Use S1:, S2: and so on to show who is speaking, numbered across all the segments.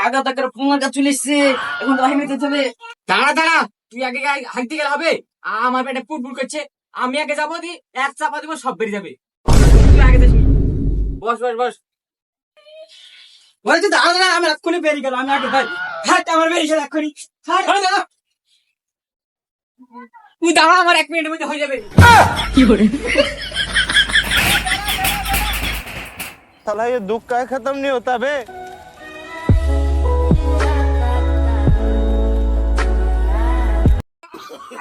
S1: আগা তাকার পুঙ্গা চলে এসছে এখন তো বাহিনী দিতে হবে দাঁড়া দাঁড়া তুই আগে হাঁটতে গেলে হবে আমার পেটে পুটপুট করছে আমি আগে যাব দি এক চাপা দিব সব বেরিয়ে যাবে তুই আগে নি। বস বস বস বলছি দাঁড়া দাঁড়া আমার এক্ষুনি বেরিয়ে গেল আমি আগে ভাই হাট আমার বেরিয়ে গেল এক্ষুনি হাট দাঁড়া তুই দাঁড়া আমার এক মিনিটের মধ্যে হয়ে যাবে
S2: साला ये दुख का खत्म नहीं होता बे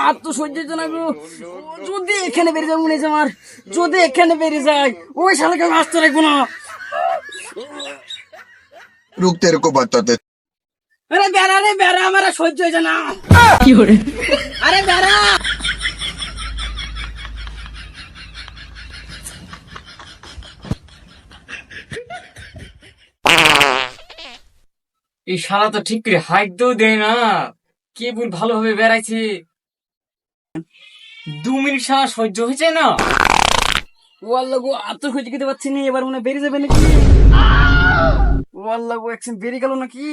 S1: আর তো সহ্য হচ্ছে না গো যদি এখানে বেরিয়ে যাবো মনে হচ্ছে আমার যদি এখানে বেরিয়ে যায় ওই শালাকে আমি আসতে রাখবো না
S3: रुक तेरे को बताते
S1: আরে বেড়া রে বেড়া আমার সহ্য হয়েছে না। আরে বেড়া। এই শালা তো ঠিক করে হাইটও দেয় না। কে বুল ভালোভাবে বেড়াইছে। দু মিনিট শালা সহ্য হয়েছে না। ও আল্লাহ গো আর তো সহ্য খেতে পারছি না এবার মনে হয় বেরিয়ে যাবে নাকি? ও আল্লাহ গো একদিন বেরিয়ে গেল নাকি?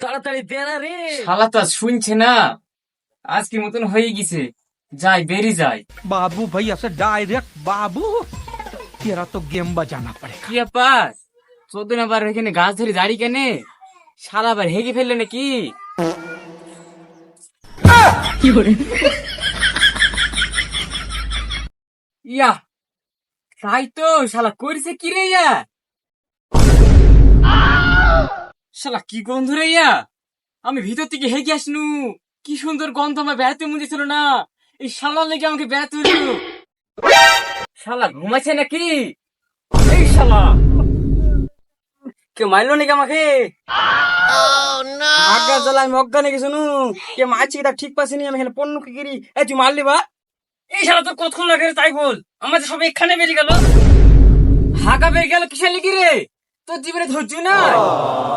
S1: তাড়াতাড়ি দেনা রে। শালা শুনছে না। আজকে মতন হয়ে গেছে। যাই বেরি যাই।
S4: বাবু ভাই আসে ডাইরেক্ট বাবু। তেরা তো গেম বাজানা পড়ে
S1: কি ব্যাপার? চোদ্দ নাম্বার এখানে গাছ ধরে দাঁড়ি কেনে? শালা হেগে ফেললে নাকি? কি করে? ইয়া তাই তো শালা করেছে কি রে ইয়া? শালা, কি গন্ধ রে ইয়া? আমি ভিতর থেকে হেগে আসনু। কি সুন্দর গন্ধ আমার না। এই লেগে আমাকে শালা নাকি? এই শালা। কে মারলো নাকি আমাকে? আগা জ্বালা আমি অজ্ঞান হয়ে গেছি নু কে মারছি এটা ঠিক পাচ্ছি আমি এখানে পণ্য কি করি? এই, তুই মারলি বা? এই শালা, তোর কতক্ষণ লাগে তাই বল? আমাদের সব এখানে বেরিয়ে গেল। হাগা বেরিয়ে গেল কিসের লিখি রে? তোর জীবনে ধৈর্য না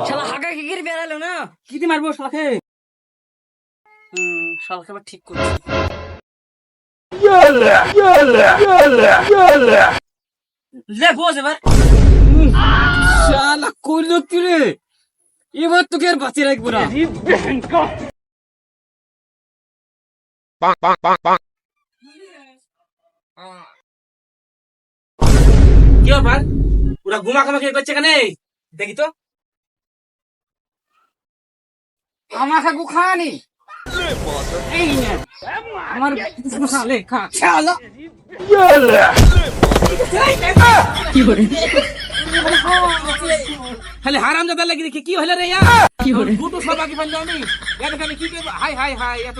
S1: শালা হাগা কি করে বেড়ালো না? কি দিয়ে মারবো শালাকে? হুম শালাকে আবার ঠিক করছি। লে বস এবার। শালা করল কি রে? এবার তোকে আর বাঁচিয়ে রাখব না। কি ব্যাপার? পুরা ঘুমা খামা খেয়ে করছে কেন? দেখি তো। আমাকে গু খানি এই নে। আমার খালে খা। চালো খালি হারাম দাদা লাগি দেখি কি হলে রে ইয়া? দুটো সব আগে ফেলল আমি। কি করব? হাই হাই হাই এত